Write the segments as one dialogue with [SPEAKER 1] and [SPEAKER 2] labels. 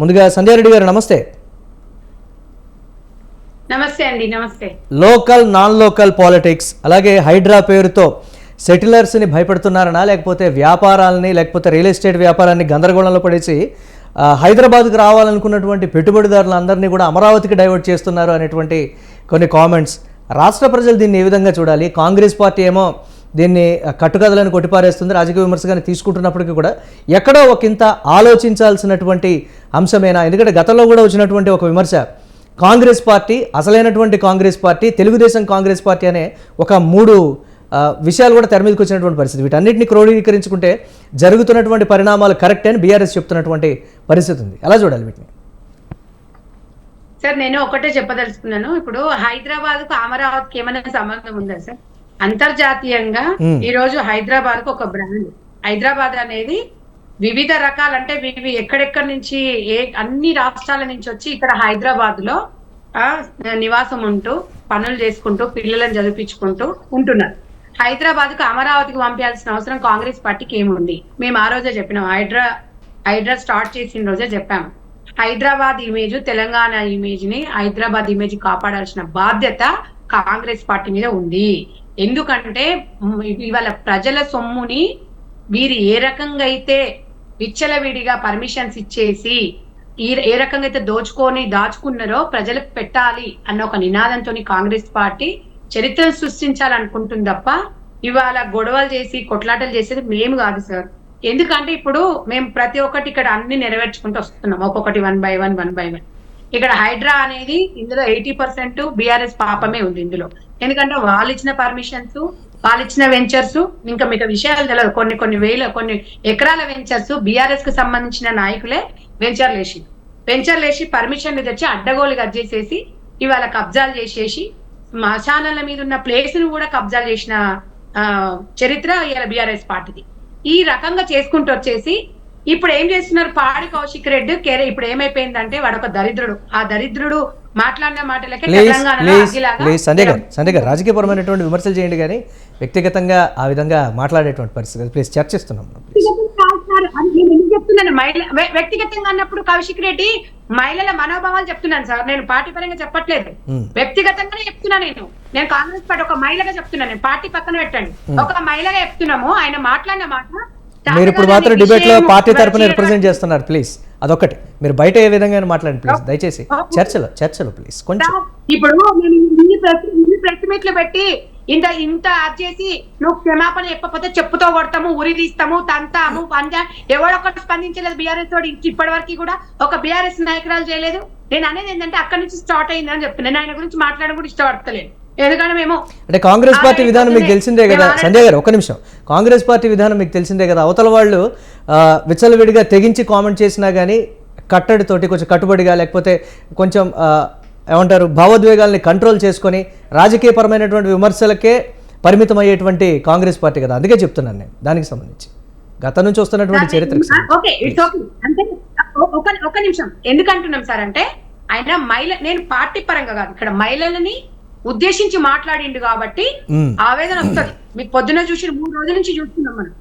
[SPEAKER 1] ముందుగా సంధ్యా రెడ్డి గారు నమస్తే.
[SPEAKER 2] నమస్తే అండి నమస్తే.
[SPEAKER 1] లోకల్ నాన్ లోకల్ పాలిటిక్స్ అలాగే హైడ్రా పేరుతో సెటిలర్స్ని భయపెడుతున్నారనా లేకపోతే వ్యాపారాలని లేకపోతే రియల్ ఎస్టేట్ వ్యాపారాన్ని గందరగోళంలో పడేసి హైదరాబాద్కు రావాలనుకున్నటువంటి పెట్టుబడిదారులందరినీ కూడా అమరావతికి డైవర్ట్ చేస్తున్నారు అనేటువంటి కొన్ని కామెంట్స్. రాష్ట్ర ప్రజలు దీన్ని ఏ విధంగా చూడాలి? కాంగ్రెస్ పార్టీ ఏమో దీన్ని కట్టుకథలను కొట్టిపారేస్తుంది. రాజకీయ విమర్శగానే తీసుకుంటున్నప్పటికీ కూడా ఎక్కడో ఒకంత ఆలోచించాల్సినటువంటి అంశమేనా? ఎందుకంటే గతంలో కూడా వచ్చినటువంటి ఒక విమర్శ కాంగ్రెస్ పార్టీ అసలైనటువంటి కాంగ్రెస్ పార్టీ తెలుగుదేశం కాంగ్రెస్ పార్టీ అనే ఒక మూడు విషయాలు కూడా తెర మీదకి వచ్చినటువంటి పరిస్థితి. వీటన్నిటిని క్రోడీకరించుకుంటే జరుగుతున్నటువంటి పరిణామాలు కరెక్ట్ అని బీఆర్ఎస్ చెప్తున్నటువంటి పరిస్థితి ఉంది. ఎలా చూడాలి వీటిని?
[SPEAKER 2] సార్ నేను ఒకటే చెప్పదలుచుకున్నాను. ఇప్పుడు హైదరాబాద్కు అమరావతికి ఏమైనా సంబంధం ఉందా సార్? అంతర్జాతీయంగా. ఈ రోజు హైదరాబాద్కు ఒక బ్రాండ్. హైదరాబాద్ అనేది వివిధ రకాల అంటే వివి ఎక్కడెక్కడి నుంచి ఏ అన్ని రాష్ట్రాల నుంచి వచ్చి ఇక్కడ హైదరాబాద్లో ఆ, నివాసం ఉంటూ పనులు చేసుకుంటూ పిల్లలను చదివించుకుంటూ ఉంటున్నారు. హైదరాబాద్కు అమరావతికి పంపించాల్సిన అవసరం కాంగ్రెస్ పార్టీకి ఏముంది? మేము ఆ రోజే చెప్పినాం. హైడ్రా హైడ్రా స్టార్ట్ చేసిన రోజే చెప్పాము హైదరాబాద్ ఇమేజ్ తెలంగాణ ఇమేజ్ని హైదరాబాద్ ఇమేజ్ కాపాడాల్సిన బాధ్యత కాంగ్రెస్ పార్టీ మీద ఉంది. ఎందుకంటే ఇవాళ ప్రజల సొమ్ముని వీరు ఏ రకంగా అయితే విచ్చలవిడిగా పర్మిషన్స్ ఇచ్చేసి ఈ ఏ రకంగా అయితే దోచుకొని దాచుకున్నారో ప్రజలకు పెట్టాలి అన్న ఒక నినాదంతో కాంగ్రెస్ పార్టీ చరిత్రను సృష్టించాలనుకుంటుంది తప్ప ఇవాళ గొడవలు చేసి కొట్లాటలు చేసేది మేము కాదు సార్. ఎందుకంటే ఇప్పుడు మేము ప్రతి ఒక్కటి ఇక్కడ అన్ని నెరవేర్చుకుంటూ వస్తున్నాం. ఒక్కొక్కటి one by one one by one. ఇక్కడ హైడ్రా అనేది ఇందులో ఎయిటీ పర్సెంట్ బీఆర్ఎస్ పాపమే ఉంది ఇందులో. ఎందుకంటే వాళ్ళు ఇచ్చిన పర్మిషన్స్ వాళ్ళు ఇచ్చిన వెంచర్స్ ఇంకా మీకు విషయాలు తెలియదు కొన్ని కొన్ని వేల కొన్ని ఎకరాల వెంచర్స్ బీఆర్ఎస్కు సంబంధించిన నాయకులే వెంచర్లు వేసి వెంచర్లు వేసి పర్మిషన్లు తెచ్చి అడ్డగోలు చేసేసి ఇవాళ కబ్జాలు చేసేసి మశానాల మీద ఉన్న ప్లేస్ను కూడా కబ్జాలు చేసిన చరిత్ర ఇవాళ బీఆర్ఎస్ పార్టీది. ఈ రకంగా చేసుకుంటూ వచ్చేసి ఇప్పుడు ఏం చేస్తున్నారు? పాడి కౌశిక్ రెడ్డి కేరే ఇప్పుడు ఏమైపోయిందంటే వాడు ఒక దరిద్రుడు. ఆ దరిద్రుడు మాట్లాడిన మాటలకే
[SPEAKER 1] సంజయ్ గారు రాజకీయపరమైనటువంటి విమర్శలు చేయండి కానీ వ్యక్తిగతంగా ఆ విధంగా మాట్లాడేటువంటి పరిస్థితి ప్లీజ్ చర్చిస్తున్నాం.
[SPEAKER 2] చెప్తున్నాను. మహిళ వ్య- వ్యక్తిగతంగా అన్నప్పుడు కౌశిక్ రెడ్డి మహిళల మనోభావాలు చెప్తున్నాను సార్. నేను పార్టీ పరంగా చెప్పట్లేదు.
[SPEAKER 1] మ్మ్.
[SPEAKER 2] వ్యక్తిగతంగానే చెప్తున్నా నేను. నేను కాంగ్రెస్ పార్టీ ఒక మహిళగా చెప్తున్నాను నేను పార్టీ పక్కన పెట్టండి. ఒక మహిళగా చెప్తున్నాము. ఆయన మాట్లాడిన మాట
[SPEAKER 1] మీరు ఇప్పుడు మాత్రం
[SPEAKER 2] డిబేట్లో
[SPEAKER 1] పార్టీ
[SPEAKER 2] చీర
[SPEAKER 1] రిప్రజెంట్ చేస్తున్నారు ప్లీజ్. అదొక్కటి. మీరు బయట ఏ విధంగా మాట్లాడండి ప్లీజ్. దయచేసి. చర్చలో చర్చలో ప్లీజ్. కొంచెం.
[SPEAKER 2] ఇప్పుడు ప్రెస్ మీట్లు పెట్టి ఇంత ఇంత చేసి నువ్వు క్షమాపణ చెప్పకపోతే చెప్పుతో కొడతాము ఉరి తీస్తాము తంతాము పంజా. ఎవడొక్కటి స్పందించలేదు బీఆర్ఎస్ తోటి. ఇప్పటి వరకు కూడా ఒక బీఆర్ఎస్ నాయకురాలు చేయలేదు. నేను అనేది ఏంటంటే అక్కడి నుంచి స్టార్ట్ అయిందని చెప్తున్నాను నేను ఆయన గురించి మాట్లాడడం కూడా మేము
[SPEAKER 1] అంటే కాంగ్రెస్ పార్టీ విధానం మీకు తెలిసిందే కదా. సంజయ్ గారు ఒక్క నిమిషం. కాంగ్రెస్ పార్టీ విధానం మీకు తెలిసిందే కదా. అవతల వాళ్ళు విచ్చలవిడిగా తెగించి కామెంట్ చేసినా కానీ కట్టడితోటి కొంచెం కట్టుబడిగా లేకపోతే కొంచెం ఏమంటారు భావోద్వేగాల్ని కంట్రోల్ చేసుకొని రాజకీయపరమైనటువంటి విమర్శలకే పరిమితం అయ్యేటువంటి కాంగ్రెస్ పార్టీ కదా. అందుకే చెప్తున్నాను నేను. దానికి సంబంధించి. గతం నుంచి వస్తున్నటువంటి చరిత్రకు సంబంధించి.
[SPEAKER 2] ఓకే ఇట్స్ ఓకే అంటే ఒ- ఒక ఒక నిమిషం. ఎందుకు అంటున్నాం సార్ అంటే ఆయన మహిళ నేను పార్టీ పరంగా కాదు. ఇక్కడ మహిళలని ఉద్దేశించి మాట్లాడిండు కాబట్టి. ఆవేదన వస్తది. మీకు పొద్దున చూసి మూడు రోజుల నుంచి చూస్తున్నాం మనం.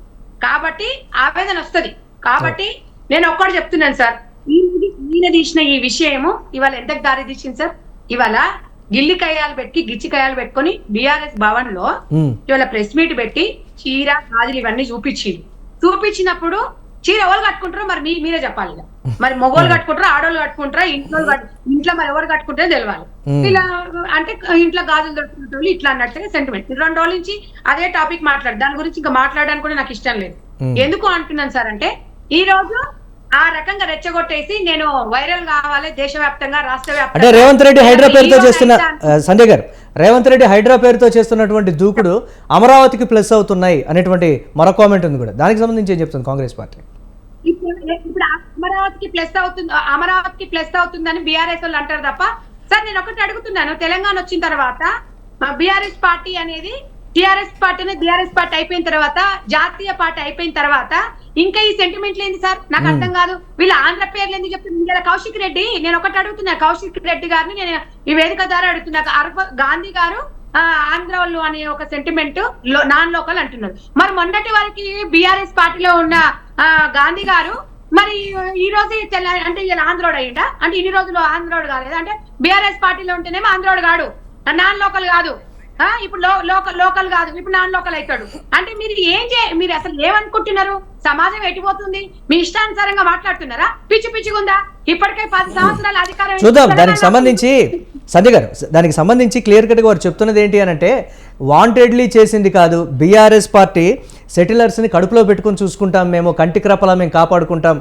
[SPEAKER 2] కాబట్టి ఆవేదన వస్తది. కాబట్టి నేను ఒక్కటి చెప్తున్నాను సార్. ఈయన తీసిన ఈ విషయము ఇవాళ ఎంతకు దారి తీసింది సార్? ఇవాళ గిల్లి కయ్యాలు పెట్టి గిచ్చి కయ్యాలు పెట్టుకొని బీఆర్ఎస్
[SPEAKER 1] భవన్లో.
[SPEAKER 2] ఇవాళ ప్రెస్ మీట్ పెట్టి చీర గాజులు ఇవన్నీ చూపించిండు. చూపించినప్పుడు చీర ఎవరు కట్టుకుంటారో మరి మీ మీరే చెప్పాలి. మరి మొగోళ్ళు కట్టుకుంటారా ఆడోళ్ళు కట్టుకుంటారా ఇంట్లో ఇంట్లో మరి ఎవరు కట్టుకుంటారో తెలియాలి
[SPEAKER 1] Hmm.
[SPEAKER 2] ఇలా అంటే ఇంట్లో గాజులు వాళ్ళు ఇట్లా అన్నట్టుగా సెంటిమెంట్ రెండు రోజుల నుంచి అదే టాపిక్ మాట్లాడు దాని గురించి ఇంకా మాట్లాడడానికి కూడా నాకు ఇష్టం లేదు.
[SPEAKER 1] Hmm.
[SPEAKER 2] ఎందుకు అంటున్నాను సార్ అంటే ఈ రోజు ఆ రకంగా రెచ్చగొట్టేసి నేను వైరల్ కావాలి దేశవ్యాప్తంగా రాష్ట్ర
[SPEAKER 1] అంటే రేవంత్ రెడ్డి హైడ్రా పేరుతో చేస్తున్న సంజయ్ గారు రేవంత్ రెడ్డి హైడ్రా పేరుతో చేస్తున్నటువంటి దూకుడు అమరావతికి ప్లస్ అవుతున్నాయి అనేటువంటి మరో కామెంట్ ఉంది కూడా. దానికి సంబంధించి ఏం చెప్తుంది కాంగ్రెస్ పార్టీ?
[SPEAKER 2] ఇప్పుడు ఇప్పుడు అమరావతికి ప్లస్ అవుతుంది అమరావతికి ప్లస్ అవుతుందని బీఆర్ఎస్ వాళ్ళు అంటారు తప్ప సార్ నేను ఒకటి అడుగుతున్నాను తెలంగాణ వచ్చిన తర్వాత బీఆర్ఎస్ పార్టీ అనేది టిఆర్ఎస్ పార్టీ అనేది బీఆర్ఎస్ పార్టీ అయిపోయిన తర్వాత జాతీయ పార్టీ అయిపోయిన తర్వాత ఇంకా ఈ సెంటిమెంట్లు ఏంది సార్? నాకు అర్థం కాదు. వీళ్ళ ఆంధ్ర పేర్లు ఎందుకు చెప్తున్నారు కౌశిక్ రెడ్డి నేను ఒకటి అడుగుతున్నా కౌశిక్ రెడ్డి గారిని నేను ఈ వేదిక ద్వారా అడుగుతున్నా. గాంధీ గారు ఆంధ్ర వాళ్ళు అనే ఒక సెంటిమెంట్ నాన్ లోకల్ అంటున్నారు మరి మొన్నటి వరకు బీఆర్ఎస్ పార్టీలో ఉన్న గాంధీ గారు మరి ఈ రోజు అంటే ఈయన ఆంధ్రోడ్ అయ్యిందా అంటే ఇన్ని రోజులు ఆంధ్రోడ్ కాలేదు అంటే బీఆర్ఎస్ పార్టీలో ఉంటేనేమో ఆంధ్రోడ్ కాడు. నాన్ లోకల్ కాదు. ఇప్పుడు లోకల్ లోకల్ కాదు. ఇప్పుడు నాన్ లోకల్ అవుతాడు అంటే మీరు ఏం చే మీరు అసలు ఏమనుకుంటున్నారు? సమాజం ఎటుపోతుంది మీ ఇష్టానుసారంగా మాట్లాడుతున్నారా? పిచ్చి పిచ్చిగుందా? ఇప్పటికే పది సంవత్సరాల అధికారం
[SPEAKER 1] చూద్దాం దానికి సంబంధించి సంజయ్ గారు దానికి సంబంధించి క్లియర్ కట్గా వారు చెప్తున్నది ఏంటి అని అంటే వాంటెడ్లీ చేసింది కాదు బీఆర్ఎస్ పార్టీ సెటిలర్స్ని కడుపులో పెట్టుకొని చూసుకుంటాం మేము కంటి రెప్పలా మేము కాపాడుకుంటాం.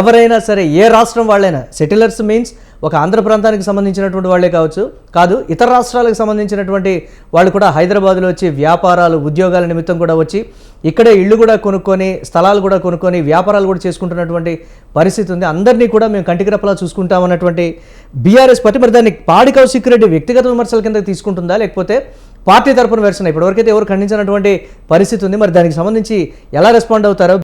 [SPEAKER 1] ఎవరైనా సరే ఏ రాష్ట్రం వాళ్ళైనా సెటిలర్స్ మీన్స్ ఒక ఆంధ్ర ప్రాంతానికి సంబంధించినటువంటి వాళ్ళే కావచ్చు కాదు ఇతర రాష్ట్రాలకు సంబంధించినటువంటి వాళ్ళు కూడా హైదరాబాద్లో వచ్చి వ్యాపారాలు ఉద్యోగాల నిమిత్తం కూడా వచ్చి ఇక్కడే ఇళ్ళు కూడా కొనుక్కొని స్థలాలు కూడా కొనుక్కొని వ్యాపారాలు కూడా చేసుకుంటున్నటువంటి పరిస్థితి ఉంది. అందరినీ కూడా మేము కంటికి రెప్పలా చూసుకుంటామన్నటువంటి బీఆర్ఎస్ పార్టీ మరి దాన్ని పాడి కౌశిక్ రెడ్డి వ్యక్తిగత విమర్శల కింద తీసుకుంటుందా? లేకపోతే పార్టీ తరపున వెర్షన్ ఇప్పటివరకైతే ఎవరు ఖండించినటువంటి పరిస్థితి ఉంది. మరి దానికి సంబంధించి ఎలా రెస్పాండ్ అవుతారో